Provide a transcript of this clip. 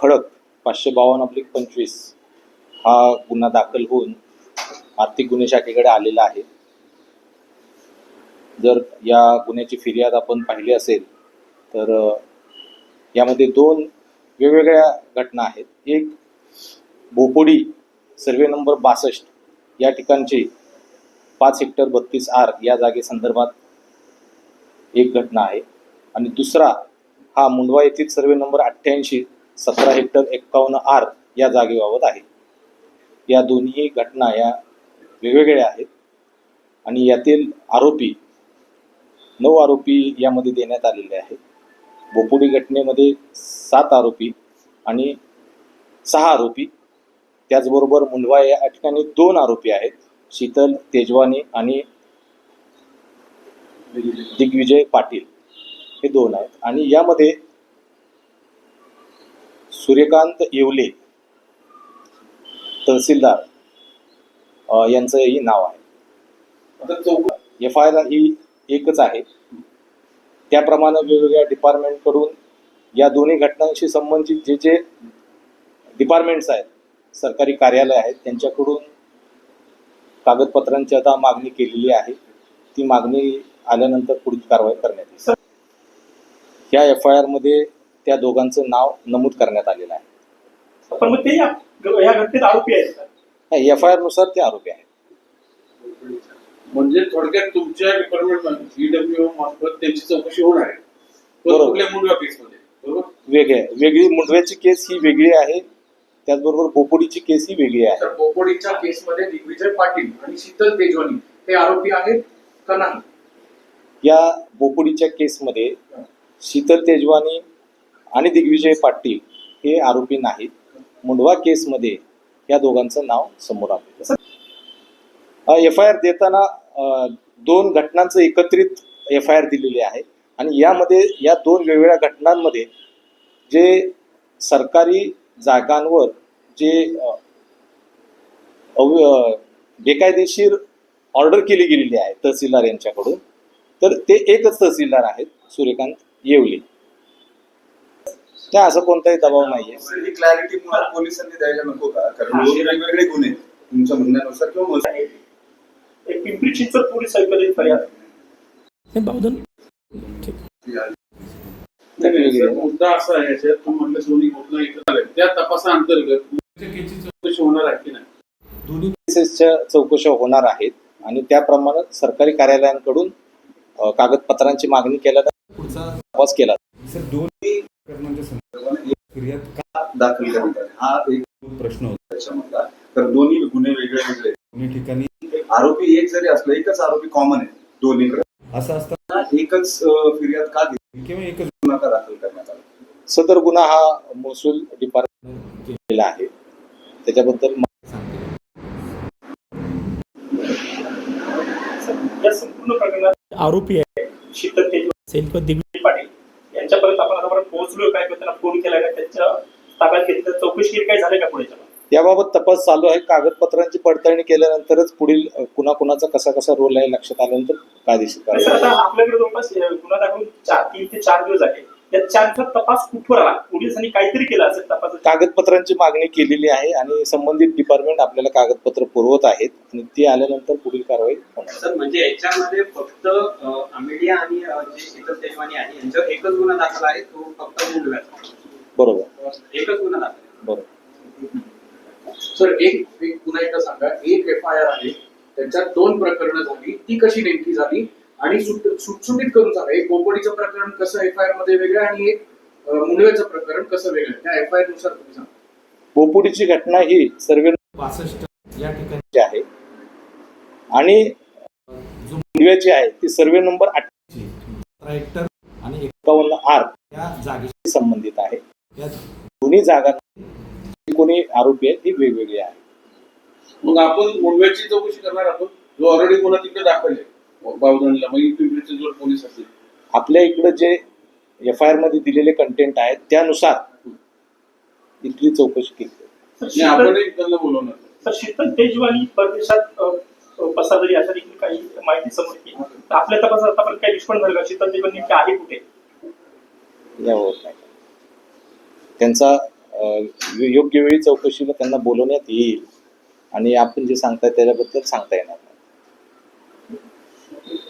खडक पाचशे बावन्न अब्लिक पंचवीस हा गुन्हा दाखल होऊन आर्थिक गुन्हे शाखेकडे आलेला आहे. जर या गुन्ह्याची फिर्याद आपण पाहिली असेल तर यामध्ये दोन वेगवेगळ्या घटना आहेत. एक बोपोडी सर्वे नंबर बासष्ट या ठिकाणची पाच हेक्टर बत्तीस आर या जागेसंदर्भात एक घटना आहे. आणि दुसरा हा मुंडवा येथील सर्वे नंबर अठ्ठ्याऐंशी सतरा हेक्टर एक्कावन्न आर या जागेबाबत आहे. या दोन्ही घटना या वेगवेगळ्या आहेत. आणि यातील आरोपी नऊ आरोपी यामध्ये देण्यात आलेले आहेत. बोपुडी घटनेमध्ये सात आरोपी आणि सहा आरोपी. त्याचबरोबर मुंडवा या ठिकाणी दोन आरोपी आहेत. शीतल तेजवानी आणि दिग्विजय पाटील. हे दोन आहेत. आणि यामध्ये सूर्यकांत येवले तहसीलदार यांचंही नाव आहे. आता चौक एफ आय आर ही एकच आहे. त्याप्रमाणे वेगवेगळ्या डिपार्टमेंटकडून या दोन्ही घटनांशी संबंधित जे जे डिपार्टमेंट्स आहेत सरकारी कार्यालय आहेत त्यांच्याकडून कागदपत्रांची आता मागणी केलेली आहे. ती मागणी आल्यानंतर पुढील कारवाई करण्यात येईल. या एफ आय आरमध्ये त्या दोघांचं नाव नमूद करण्यात आलेलं आहे. पण मग ते या या घटनेत आरोपी आहेत का? एफ आय आरनुसार ते आरोपी आहेत. म्हणजे थोडक्यात तुमच्या डिपार्टमेंट ईडब्ल्यू मार्फत त्यांची चौकशी होणार आहे. पण बरोबर. कुठल्या मुंडवा केसमध्ये? बरोबर? वेगळे वेगळी मुंडव्याची केस ही वेगळी आहे. त्याचबरोबर बोपोडीची केस ही वेगळी आहे. तर बोपोडीच्या केसमध्ये दिग्विजय पाटील आणि शीतल तेजवानी हे आरोपी आहेत का नाही? या बोपुडीच्या केसमध्ये शीतल तेजवानी आणि दिग्विजय पाटील हे आरोपी नाहीत. मुंडवा केसमध्ये या दोघांचं नाव समोर आलं एफ आय आर देताना दोन घटनांचं एकत्रित एफ आय आर दिलेली आहे आणि यामध्ये या दोन वेगवेगळ्या घटनांमध्ये जे सरकारी जागांवर जे अव- बेकायदेशीर ऑर्डर केली गेलेली आहे तहसीलदार यांच्याकडून तर ते एकच तहसीलदार आहेत सूर्यकांत येवले. त्या असं कोणताही दबाव नाहीये. ही क्लॅरिटी मुळात पोलिसांनी द्यायला नको का? कारण दोन वेगवेगळे गुन्हे आहेत. तुमच्या म्हणण्यानुसार किंवा एक पिंपरी चिंचवड पोलीस फर्याद. नाही बावधन. नाही, सर, मुद्दा असा आहे याच्यात तू घटना एकत्र आल्या. त्या तपासाअंतर्गत चौकशी होणार आहे की नाही? दोन्ही केसेसच्या चौकशा होणार आहेत आणि त्याप्रमाणे सरकारी कार्यालयांकडून अ, कागदपत्रांची मागणी केल्यानंतर पुढचा तपास केला. सर दोन्ही संदर्भात का दाखल करण्यात आले? हा एक प्रश्न होता. त्याच्यामधला. तर दोन्ही गुन्हे वेगळे वेगळे. आहेत. दोन्ही ठिकाणी आरोपी एक जरी असलं एकच आरोपी कॉमन आहे दोन्हीकडे. असं असताना एकच फिर्याद का दिली? किंवा एकच गुन्हा का दाखल करण्यात आला? सदर गुन्हा हा महसूल डिपार्टमेंट केलेला आहे. त्याच्याबद्दल या संपूर्ण प्रकरणात आरोपी आहे. शीतल तेजवानी असेल किंवा दिग्विजय पाटील यांच्यापर्यंत काय त्यांना फोन केला का त्यांच्या ताब्यात घेतलं चौकशी केली काय झालं का पुढे याबाबत तपास चालू आहे. कागदपत्रांची पडताळणी केल्यानंतरच पुढील अ, कुणाकुणाचा कसा कसा रोल आहे लक्षात आल्यानंतर कायदेशीर आपल्याकडे जवळपास गुन्हा चार तीन ते चार दिवस आहे या चारचा तपास कुठवर आला पोलिसांनी काहीतरी केलं असेल तपास कागदपत्रांची मागणी केलेली आहे आणि संबंधित डिपार्टमेंट आपल्याला कागदपत्र पुरवत आहेत आणि ती आल्यानंतर पुढील कारवाई होणार. सर म्हणजे याच्यामध्ये फक्त अमेडिया आणि जे शीतल तेजवानी आहे यांच्यावर एकच गुन्हा दाखल आहे तो फक्त मुंडव्याचा बरोबर. एकच गुन्हा दाखल आहे. बरोबर. सर एक एक पुन्हा एकदा सांगा. एक एफ आय आर आहे त्याच्यात दोन प्रकरणं झाली ती कशी नेमकी झाली? आणि सुट- सुटसुटीत करून सांगा. एक बोपोडीचं प्रकरण कसं एफ आय आरमध्ये वेगळं आणि एक अ, मुंडव्याचं प्रकरण कसं वेगळं? त्या एफ आय आरनुसार तुम्ही सांगा. बोपुडीची घटना ही सर्वे बासष्ट या ठिकाणी आहे. आणि जो मुंडव्याची आहे ती सर्वे नंबर सतरा हेक्टर आणि एकावन्न आर या जागेशी संबंधित आहे. या दोन्ही जागा कोणी आरोपी आहेत ती वेगवेगळी आहे. मग आपण मुंडव्याची चौकशी करणार आहोत. जो ऑलरेडी गुन्हा तिकडे आहे बावधनला मग पोलीस असतील आपल्या इकडं जे एफ आय आरमध्ये दिलेले कंटेंट आहेत त्यानुसार इथली चौकशी केली आपणही त्यांना बोलवणार. सर शीतल तेजवानी परदेशात पसारली देखील काही माहिती समोर तर आपल्या तपासात आतापर्यंत काही निष्पन्न झालं का? शीतल तेजवानी आहे कुठे? यावर नाही त्यांचा योग्य वेळी चौकशीला त्यांना बोलवण्यात येईल. आणि आपण जे सांगताय त्याच्याबद्दल सांगता येणार नाही.